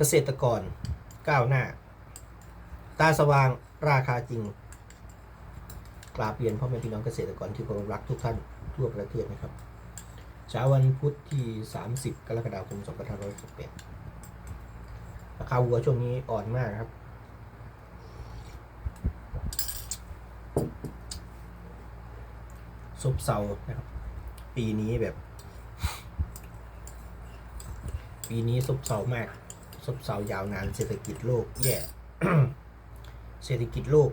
เกษตรกรก้าวหน้า ตาสว่างราคาจริงกราบเรียนพ่อแม่พี่น้องเกษตรกรที่เคารพรักทุกท่านทั่วประเทศนะครับเช้าวันพุธที่ 30 กรกฎาคม2568ราคาวัวช่วงนี้อ่อนมากครับซบเซานะครับ ปีนี้แบบ ปีนี้ซบเซามาก ซบเซายาวนานเศรษฐกิจโลกแย่เศรษฐกิจโลก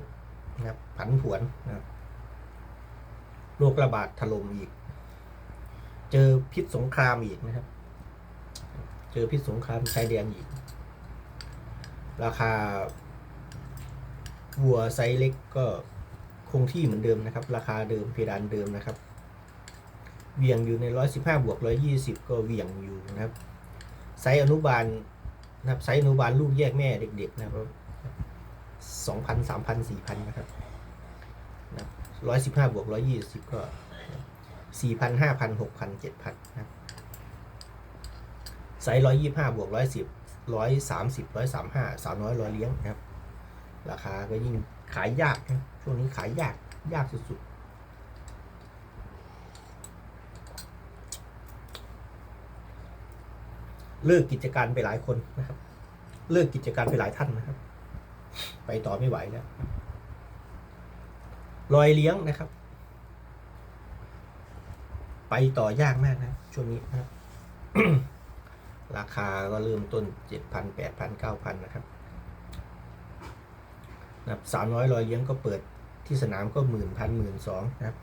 นะครับผันผวนนะครับโรคระบาดถล่มอีก เจอพิษสงครามอีกนะครับ เจอพิษสงครามชายแดนอีก ราคาวัวไซส์เล็กก็คงที่เหมือนเดิมนะครับ ราคาเดิมเพดานเดิมนะครับเวียงอยู่ในร้อยสิบห้าบวกร้อยี่สิบก็เวียงอยู่นะครับ ไซส์อนุบาล นะครับไซส์อนุบาลลูกแยกแม่เด็ก ๆ นะครับสองพันสามพันสี่พันนะครับร้อยสิบห้าบวกร้อยี่สิบก็สี่พันห้าพันหกพันเจ็ดพันนะครับไซส์ร้อยยี่ห้าบวกร้อยสิบร้อยสามสิบร้อยสามห้าสาวน้อยร้อยเลี้ยงนะครับ ราคาก็ยิ่งขายยากนะช่วงนี้ขายยากยากสุดๆ เลิกกิจการไปหลายคนนะครับ เลิกกิจการไปหลายท่านนะครับ ไปต่อไม่ไหวแล้วรอยเลี้ยงนะครับ ไปต่อยากมากนะช่วงนี้นะครับ ราคาก็เริ่มต้นเจ็ดพันแปดพันเก้าพันนะครับนะครับสาวน้อยรอยเลี้ยงก็เปิดที่สนามก็หมื่นพันหมื่นสองนะครับ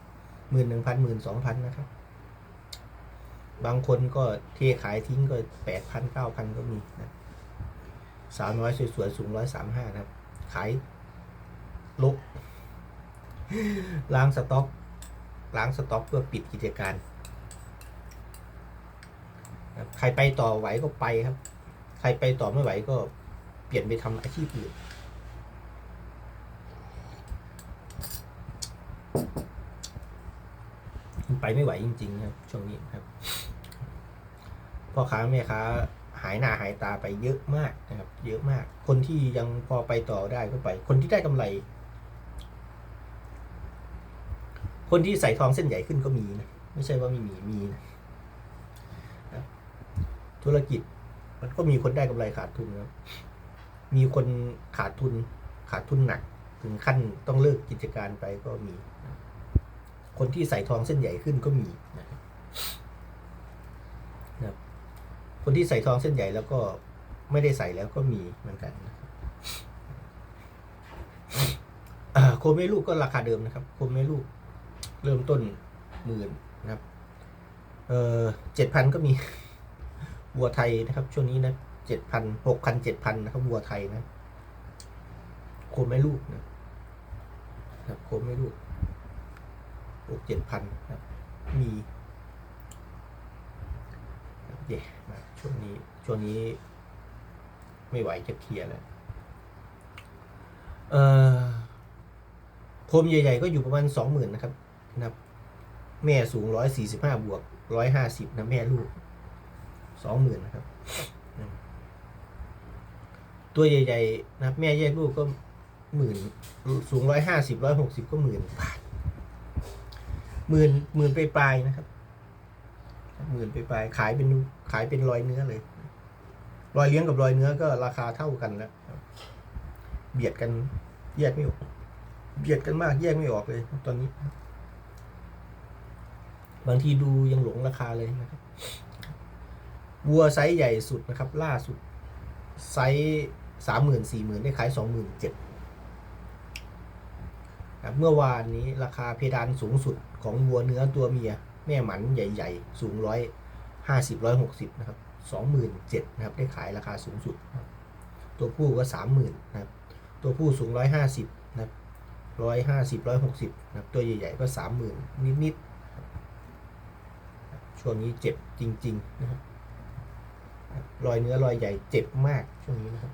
หมื่นหนึ่งพันหมื่นสองพันนะครับ บางคนก็เทขายทิ้งก็แปดพันเก้าพันก็มีนะสาวน้อยสวยๆสูงร้อยสามห้านะครับ ขายลุกล้างสต็อกล้างสต็อกเพื่อปิดกิจการใครไปต่อไหวก็ไปครับ ใครไปต่อไม่ไหวก็เปลี่ยนไปทำอาชีพอื่นไปไม่ไหวจริงๆครับช่วงนี้ครับ พ่อค้าแม่ค้าหายหน้าหายตาไปเยอะมากนะครับ เยอะมาก คนที่ยังพอไปต่อได้ก็ไป คนที่ได้กำไร คนที่ใส่ทองเส้นใหญ่ขึ้นก็มีนะไม่ใช่ว่าไม่มีมีนะธุรกิจมันก็มีคนได้กำไรขาดทุนครับมีคนขาดทุนขาดทุนหนัก ถึงขั้นต้องเลิกกิจการไปก็มี คนที่ใส่ทองเส้นใหญ่ขึ้นก็มีนะครับ คนที่ใส่ทองเส้นใหญ่แล้วก็ไม่ได้ใส่แล้วก็มีเหมือนกันครับอ่าโคเมลูกก็ราคาเดิมนะครับ โคเมลูกเริ่มต้นหมื่นนะครับ เออเจ็ดพันก็มีวัวไทยนะครับ ช่วงนี้นะเจ็ดพันหกพันเจ็ดพันนะครับวัวไทยนะ โคเมลูกนะครับ โคเมลูกหกเจ็ดพันครับ มีโอเคมา ช่วงนี้ช่วงนี้ ไม่ไหวจะเคลียร์แล้วเอ่อโคมใหญ่ๆก็อยู่ประมาณสองหมื่นนะครับนะครับ แม่สูงร้อยสี่สิบห้าบวกร้อยห้าสิบนะแม่ลูกสองหมื่นนะครับ ตัวใหญ่ๆนะครับ แม่แยกลูกก็หมื่นสูงร้อยห้าสิบร้อยหกสิบก็หมื่นบาทหมื่นหมื่นไปปลายๆนะครับ หมื่นไปไปขายเป็นขายเป็นรอยเนื้อเลย รอยเลี้ยงกับรอยเนื้อก็ราคาเท่ากันแล้วเบียดกันแยกไม่ออก เบียดกันมากแยกไม่ออกเลย ตอนนี้ บางทีดูยังหลงราคาเลยนะครับวัวไซส์ใหญ่สุดนะครับ ล่าสุด ไซส์สามหมื่นสี่หมื่นได้ขายสองหมื่นเจ็ดเมื่อวานนี้ราคาเพดานสูงสุดของวัวเนื้อตัวเมีย แม่หมันใหญ่ ๆ สูงร้อยห้าสิบร้อยหกสิบนะครับสองหมื่นเจ็ดนะครับ ได้ขายราคาสูงสุด ตัวผู้ก็สามหมื่นนะครับ ตัวผู้สูงร้อยห้าสิบนะครับร้อยห้าสิบร้อยหกสิบนะครับ ตัวใหญ่ ๆ ก็สามหมื่นนิดๆช่วงนี้เจ็บจริง ๆ นะครับรอยเนื้อรอยใหญ่เจ็บมากช่วงนี้นะครับ